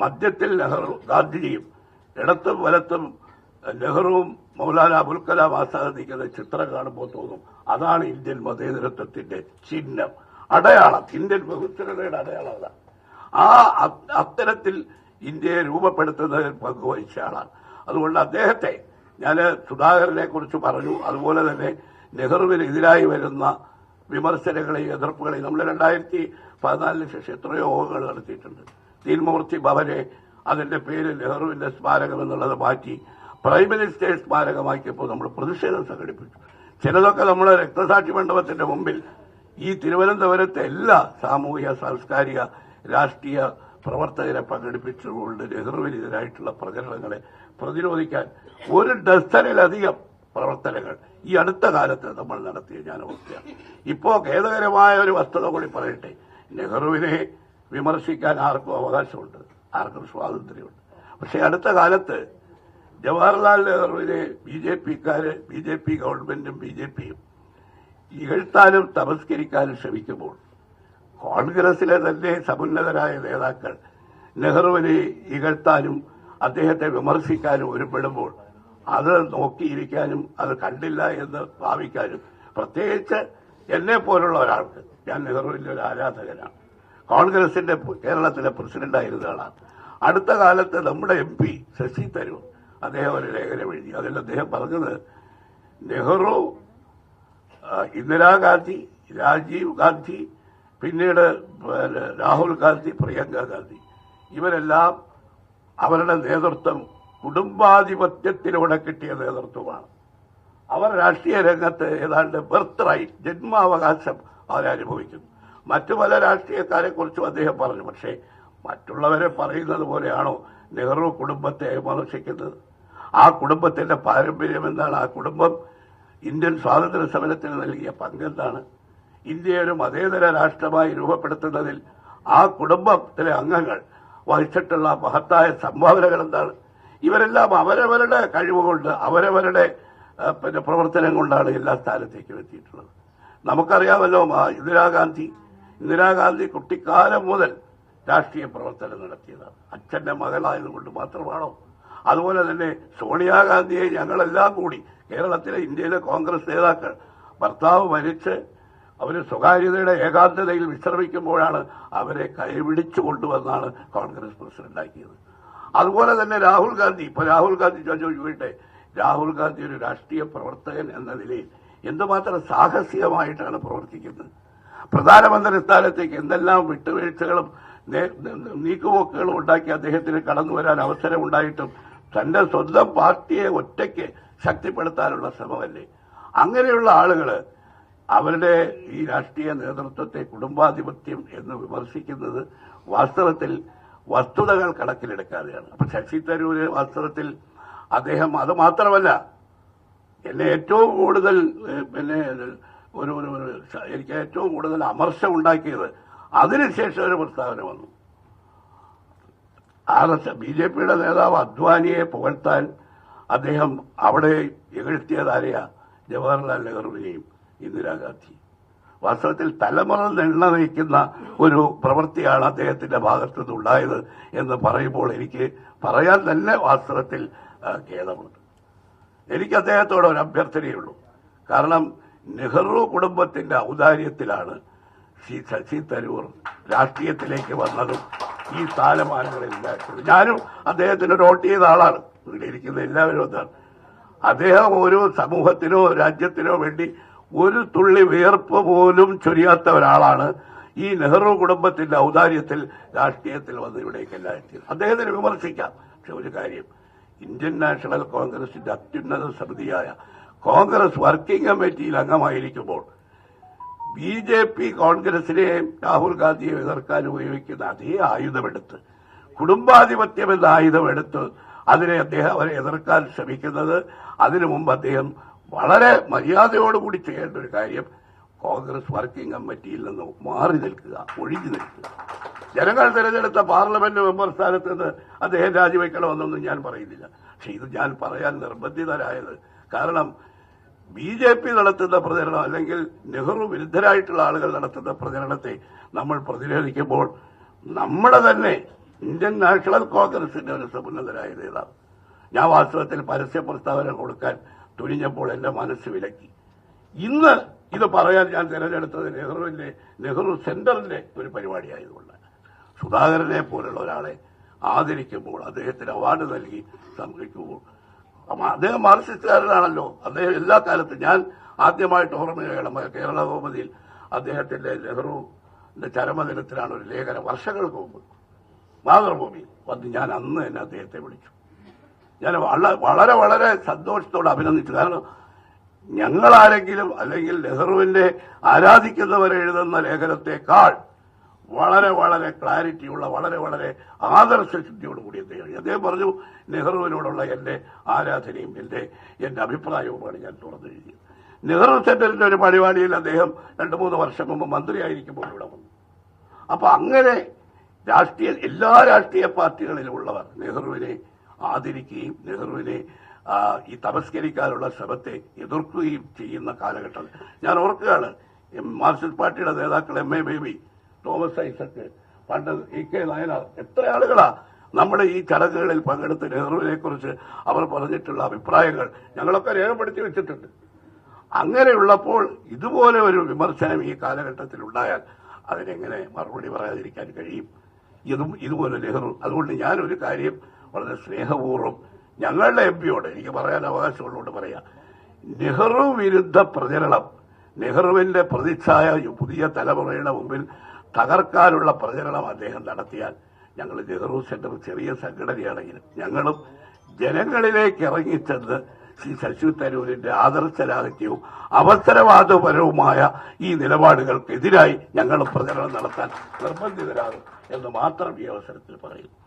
മധ്യത്തിൽ നെഹ്റു ഗാന്ധിജിയും ഇടത്തും വലത്തും നെഹ്റുവും മൗലാന അബുൽ കലാം ആസാദ് നിൽക്കുന്ന ചിത്രം കാണുമ്പോൾ തോന്നും അതാണ് ഇന്ത്യൻ മതേതരത്വത്തിന്റെ ചിഹ്നം. അടയാളം ഇന്ത്യൻ ബഹുസ്വരതയുടെ അടയാളം അതാണ് ആ അത്തരത്തിൽ ഇന്ത്യയെ രൂപപ്പെടുത്തുന്നതിൽ പങ്കുവഹിച്ച ആളാണ്. അതുകൊണ്ട് അദ്ദേഹത്തെ ഞാൻ സുധാകരനെ കുറിച്ച് പറഞ്ഞു അതുപോലെ തന്നെ നെഹ്റുവിനെതിരായി വരുന്ന വിമർശനങ്ങളെയും എതിർപ്പുകളെയും നമ്മൾ രണ്ടായിരത്തി പതിനാലിന് ശേഷം എത്രയോ യോഗങ്ങൾ നടത്തിയിട്ടുണ്ട്. തീൻമൂർത്തി ഭവനെ അതിന്റെ പേര് നെഹ്റുവിന്റെ സ്മാരകം എന്നുള്ളത് മാറ്റി പ്രൈം മിനിസ്റ്റേഴ്സ് സ്മാരകമാക്കിയപ്പോൾ നമ്മൾ പ്രതിഷേധം സംഘടിപ്പിച്ചു. ചിലതൊക്കെ നമ്മുടെ രക്തസാക്ഷി മണ്ഡപത്തിന്റെ മുമ്പിൽ ഈ തിരുവനന്തപുരത്തെ എല്ലാ സാമൂഹ്യ സാംസ്കാരിക രാഷ്ട്രീയ പ്രവർത്തകരെ പങ്കെടുപ്പിച്ചുകൊണ്ട് നെഹ്റുവിനെതിരായിട്ടുള്ള പ്രചരണങ്ങളെ പ്രതിരോധിക്കാൻ ഒരു ഡസനിലധികം പ്രവർത്തനങ്ങൾ ഈ അടുത്ത കാലത്ത് നമ്മൾ നടത്തിയ ഞാൻ ഓർക്കുകയാണ് ഇപ്പോ ഖേദകരമായ ഒരു വസ്തുത കൂടി പറയട്ടെ. നെഹ്റുവിനെ വിമർശിക്കാൻ ആർക്കും അവകാശമുണ്ട് ആർക്കും സ്വാതന്ത്ര്യമുണ്ട്. പക്ഷെ അടുത്ത കാലത്ത് ജവഹർലാൽ നെഹ്റുവിനെ ബി ജെ പിക്കാര് ബി ജെ പി ഗവൺമെന്റും ബി ജെ പിയും ഇകഴ്ത്താനും തമസ്കരിക്കാനും ശ്രമിക്കുമ്പോൾ കോൺഗ്രസിലെ തന്നെ സമുന്നതരായ നേതാക്കൾ നെഹ്റുവിനെ ഇകഴ്ത്താനും അദ്ദേഹത്തെ വിമർശിക്കാനും ഒരുപ്പെടുമ്പോൾ അത് നോക്കിയിരിക്കാനും അത് കണ്ടില്ല എന്ന് ഭാവിക്കാനും പ്രത്യേകിച്ച് എന്നെ പോലുള്ള ഒരാൾക്ക് ഞാൻ നെഹ്റുവിന്റെ ഒരു ആരാധകനാണ്. കോൺഗ്രസിന്റെ കേരളത്തിലെ പ്രസിഡന്റായിരുന്ന ആളാണ് അടുത്ത കാലത്ത് നമ്മുടെ എം പി ശശി തരൂർ അദ്ദേഹം ഒരു ലേഖനം എഴുതി. അതിൽ അദ്ദേഹം പറഞ്ഞത് നെഹ്റു ഇന്ദിരാഗാന്ധി രാജീവ് ഗാന്ധി പിന്നീട് പിന്നെ രാഹുൽ ഗാന്ധി പ്രിയങ്ക ഗാന്ധി ഇവരെല്ലാം അവരുടെ നേതൃത്വം കുടുംബാധിപത്യത്തിലൂടെ കിട്ടിയ നേതൃത്വമാണ്. അവർ രാഷ്ട്രീയ രംഗത്ത് ഏതാണ്ട് ബർത്ത് റൈറ്റ് ജന്മാവകാശം അവരനുഭവിക്കുന്നു. മറ്റു പല രാഷ്ട്രീയക്കാരെ കുറിച്ചും അദ്ദേഹം പറഞ്ഞു. പക്ഷേ മറ്റുള്ളവരെ പറയുന്നത് പോലെയാണോ നെഹ്റു കുടുംബത്തെ വിമർശിക്കുന്നത്? ആ കുടുംബത്തിന്റെ പാരമ്പര്യം എന്താണ്? ആ കുടുംബം ഇന്ത്യൻ സ്വാതന്ത്ര്യ സമരത്തിന് നൽകിയ പങ്കെന്താണ്? ഒരു മതേതര രാഷ്ട്രമായി രൂപപ്പെടുത്തുന്നതിൽ ആ കുടുംബത്തിലെ അംഗങ്ങൾ വഹിച്ചിട്ടുള്ള മഹത്തായ സംഭാവനകൾ എന്താണ്? ഇവരെല്ലാം അവരവരുടെ കഴിവുകൊണ്ട് അവരവരുടെ പിന്നെ പ്രവർത്തനം കൊണ്ടാണ് എല്ലാ സ്ഥാനത്തേക്കും എത്തിയിട്ടുള്ളത്. നമുക്കറിയാമല്ലോ ഇന്ദിരാഗാന്ധി ഇന്ദിരാഗാന്ധി കുട്ടിക്കാലം മുതൽ രാഷ്ട്രീയ പ്രവർത്തനം നടത്തിയതാണ്. അച്ഛന്റെ മകളായതുകൊണ്ട് മാത്രമാണോ? അതുപോലെ തന്നെ സോണിയാഗാന്ധിയെ ഞങ്ങളെല്ലാം കൂടി കേരളത്തിലെ ഇന്ത്യയിലെ കോൺഗ്രസ് നേതാക്കൾ ഭർത്താവ് മരിച്ച് അവർ സ്വകാര്യതയുടെ ഏകാന്തതയിൽ വിശ്രമിക്കുമ്പോഴാണ് അവരെ കൈപിടിച്ചു കൊണ്ടുവന്നാണ് കോൺഗ്രസ് പ്രസിഡന്റാക്കിയത്. അതുപോലെ തന്നെ രാഹുൽ ഗാന്ധി ഇപ്പൊ രാഹുൽ ഗാന്ധി ചോദിക്കട്ടെ രാഹുൽ ഗാന്ധി ഒരു രാഷ്ട്രീയ പ്രവർത്തകൻ എന്ന നിലയിൽ എന്തുമാത്രം സാഹസികമായിട്ടാണ് പ്രവർത്തിക്കുന്നത്? പ്രധാനമന്ത്രി സ്ഥാനത്തേക്ക് എന്തെല്ലാം വിട്ടുവീഴ്ചകളും നീക്കുപോക്കുകളും ഉണ്ടാക്കി അദ്ദേഹത്തിന് കടന്നു വരാൻ അവസരമുണ്ടായിട്ടും തന്റെ സ്വന്തം പാർട്ടിയെ ഒറ്റയ്ക്ക് ശക്തിപ്പെടുത്താനുള്ള ശ്രമമല്ലേ? അങ്ങനെയുള്ള ആളുകൾ അവരുടെ ഈ രാഷ്ട്രീയ നേതൃത്വത്തെ കുടുംബാധിപത്യം എന്ന് വിമർശിക്കുന്നത് വാസ്തവത്തിൽ വസ്തുതകൾ കണക്കിലെടുക്കാതെയാണ്. അപ്പൊ ശശി തരൂര് വാസ്തവത്തിൽ അദ്ദേഹം അത് മാത്രമല്ല എന്നെ ഏറ്റവും കൂടുതൽ പിന്നെ ഒരു ഒരു എനിക്ക് ഏറ്റവും കൂടുതൽ അമർഷം ഉണ്ടാക്കിയത് അതിനുശേഷം ഒരു പ്രസ്താവന വന്നു. ആർ എസ് ബി ജെ പിയുടെ നേതാവ് അദ്വാനിയെ പുകഴ്ത്താൻ അദ്ദേഹം അവിടെ ഇകഴ്ത്തിയതാരെയ ജവഹർലാൽ നെഹ്റുവിനെയും ഇന്ദിരാഗാന്ധി. വാസ്തവത്തിൽ തലമുറ എണ്ണ നയിക്കുന്ന ഒരു പ്രവൃത്തിയാണ് അദ്ദേഹത്തിന്റെ ഭാഗത്തു നിന്നുണ്ടായത് എന്ന് പറയുമ്പോൾ എനിക്ക് പറയാൻ തന്നെ വാസ്തവത്തിൽ ഖേദമുണ്ട്. എനിക്ക് അദ്ദേഹത്തോട് ഒരു അഭ്യർത്ഥനയുള്ളൂ കാരണം നെഹ്റു കുടുംബത്തിന്റെ ഔദാര്യത്തിലാണ് ശ്രീ ശശി തരൂർ രാഷ്ട്രീയത്തിലേക്ക് വന്നതും ഈ സ്ഥാനമാനങ്ങളിൽ ഉണ്ടായിട്ടുള്ളത്. ഞാനും അദ്ദേഹത്തിന് വോട്ട് ചെയ്ത ആളാണ്. ഇവിടെ ഇരിക്കുന്ന എല്ലാവരും അതാണ്. അദ്ദേഹം ഒരു സമൂഹത്തിനോ രാജ്യത്തിനോ വേണ്ടി ഒരു തുള്ളി വിയർപ്പ് പോലും ചൊരിയാത്ത ഒരാളാണ് ഈ നെഹ്റു കുടുംബത്തിന്റെ ഔദാര്യത്തിൽ രാഷ്ട്രീയത്തിൽ വന്ന് ഇവിടേക്കെല്ലാം എത്തിയത്. അദ്ദേഹത്തിന് വിമർശിക്കാം. പക്ഷെ ഒരു കാര്യം ഇന്ത്യൻ നാഷണൽ കോൺഗ്രസിന്റെ അത്യുന്നത സമിതിയായ കോൺഗ്രസ് വർക്കിംഗ് കമ്മിറ്റിയിൽ അംഗമായിരിക്കുമ്പോൾ ബി ജെ പി കോൺഗ്രസിനെയും രാഹുൽ ഗാന്ധിയെ എതിർക്കാൻ ഉപയോഗിക്കുന്ന അതേ ആയുധമെടുത്ത് കുടുംബാധിപത്യം എന്ന ആയുധമെടുത്ത് അതിനെ അദ്ദേഹം അവരെ എതിർക്കാൻ ശ്രമിക്കുന്നത് അതിനു മുമ്പ് അദ്ദേഹം വളരെ മര്യാദയോടുകൂടി ചെയ്യേണ്ട ഒരു കാര്യം കോൺഗ്രസ് വർക്കിംഗ് കമ്മിറ്റിയിൽ നിന്ന് മാറി നിൽക്കുക ഒഴിഞ്ഞു നിൽക്കുക. ജനങ്ങൾ തിരഞ്ഞെടുത്ത പാർലമെന്റ് മെമ്പർ സ്ഥാനത്ത് നിന്ന് അദ്ദേഹം രാജിവെക്കണമെന്നൊന്നും ഞാൻ പറയുന്നില്ല. പക്ഷെ ഇത് ഞാൻ പറയാൻ നിർബന്ധിതരായത് കാരണം ബി ജെ പി നടത്തുന്ന പ്രചരണം അല്ലെങ്കിൽ നെഹ്റു വിരുദ്ധരായിട്ടുള്ള ആളുകൾ നടത്തുന്ന പ്രചരണത്തെ നമ്മൾ പ്രതിരോധിക്കുമ്പോൾ നമ്മുടെ തന്നെ ഇന്ത്യൻ നാഷണൽ കോൺഗ്രസിന്റെ ഒരു സമുന്നതരായ നേതാവ് ഞാൻ വാസ്തവത്തിൽ പരസ്യ പ്രസ്താവന കൊടുക്കാൻ തുനിഞ്ഞപ്പോൾ എന്റെ മനസ്സ് വിലക്കി. ഇന്ന് ഇത് പറയാൻ ഞാൻ തിരഞ്ഞെടുത്തത് നെഹ്റുവിന്റെ നെഹ്റു സെന്ററിന്റെ ഒരു പരിപാടിയായതുകൊണ്ട്. സുധാകരനെ പോലുള്ള ഒരാളെ ആദരിക്കുമ്പോൾ അദ്ദേഹത്തിന് അവാർഡ് നൽകി അപ്പൊ അദ്ദേഹം മാർസിസ്റ്റുകാരനാണല്ലോ. അദ്ദേഹം എല്ലാ കാലത്തും ഞാൻ ആദ്യമായിട്ട് ഓർമ്മ കേരള കോമതിയിൽ അദ്ദേഹത്തിന്റെ നെഹ്റുവിന്റെ ചരമദിനത്തിലാണ് ഒരു ലേഖനം വർഷങ്ങൾക്ക് മുമ്പ്. മാതൃഭൂമി. വന്ന് ഞാൻ അന്ന് തന്നെ അദ്ദേഹത്തെ വിളിച്ചു. ഞാൻ വള- വളരെ വളരെ സന്തോഷത്തോടെ അഭിനന്ദിച്ചു. കാരണം ഞങ്ങളാരെങ്കിലും അല്ലെങ്കിൽ നെഹ്റുവിന്റെ ആരാധിക്കുന്നവരെഴുതുന്ന ലേഖനത്തെക്കാൾ വളരെ വളരെ ക്ലാരിറ്റിയുള്ള വളരെ വളരെ ആദർശശുദ്ധിയോട് കൂടി അദ്ദേഹം. അദ്ദേഹം പറഞ്ഞു നെഹ്റുവിനോടുള്ള എന്റെ ആരാധനയും എന്റെ എന്റെ അഭിപ്രായവുമാണ് ഞാൻ തുറന്നു എഴുതിയത്. നെഹ്റു സെന്ററിന്റെ ഒരു പരിപാടിയിൽ അദ്ദേഹം രണ്ട് മൂന്ന് വർഷം മുമ്പ് മന്ത്രിയായിരിക്കുമ്പോൾ ഇവിടെ വന്നു. അപ്പൊ അങ്ങനെ രാഷ്ട്രീയ എല്ലാ രാഷ്ട്രീയ പാർട്ടികളിലുമുള്ളവർ നെഹ്റുവിനെ ആദരിക്കുകയും നെഹ്റുവിനെ ഈ തമസ്കരിക്കാനുള്ള ശ്രമത്തെ എതിർക്കുകയും ചെയ്യുന്ന കാലഘട്ടം. ഞാൻ ഓർക്കുകയാണ് മാർക്സിസ്റ്റ് പാർട്ടിയുടെ നേതാക്കൾ എം എ ബേബി തോമസ് ഐസക്ക്. പണ്ട് ഇ കെ നയനാർ എത്ര ആളുകളാ നമ്മുടെ ഈ ചടങ്ങുകളിൽ പങ്കെടുത്ത് നെഹ്റുവിനെ കുറിച്ച് അവർ പറഞ്ഞിട്ടുള്ള അഭിപ്രായങ്ങൾ ഞങ്ങളൊക്കെ രേഖപ്പെടുത്തി വെച്ചിട്ടുണ്ട്. അങ്ങനെയുള്ളപ്പോൾ ഇതുപോലെ ഒരു വിമർശനം ഈ കാലഘട്ടത്തിൽ ഉണ്ടായാൽ അതിനെങ്ങനെ മറുപടി പറയാതിരിക്കാൻ കഴിയും? ഇതും ഇതുപോലെ നെഹ്റു. അതുകൊണ്ട് ഞാനൊരു കാര്യം വളരെ സ്നേഹപൂർവം ഞങ്ങളുടെ എം പിയോട് എനിക്ക് പറയാൻ അവകാശമുള്ളതുകൊണ്ട് പറയാം. നെഹ്റു വിരുദ്ധ പ്രചരണം നെഹ്റുവിന്റെ പ്രതിച്ഛായ പുതിയ തലമുറയുടെ മുമ്പിൽ തകർക്കാനുള്ള പ്രചരണം അദ്ദേഹം നടത്തിയാൽ ഞങ്ങൾ നെഹ്റു സെന്റർ ചെറിയ സംഘടനയാണെങ്കിലും ഞങ്ങളും ജനങ്ങളിലേക്ക് ഇറങ്ങിച്ചെന്ന് ശ്രീ ശശി തരൂരിന്റെ ആദർശരാഹിത്യവും അവസരവാദപരവുമായ ഈ നിലപാടുകൾക്കെതിരായി ഞങ്ങൾ പ്രചരണം നടത്താൻ നിർബന്ധിതരാകും എന്ന് മാത്രം ഈ അവസരത്തിൽ പറയുന്നു.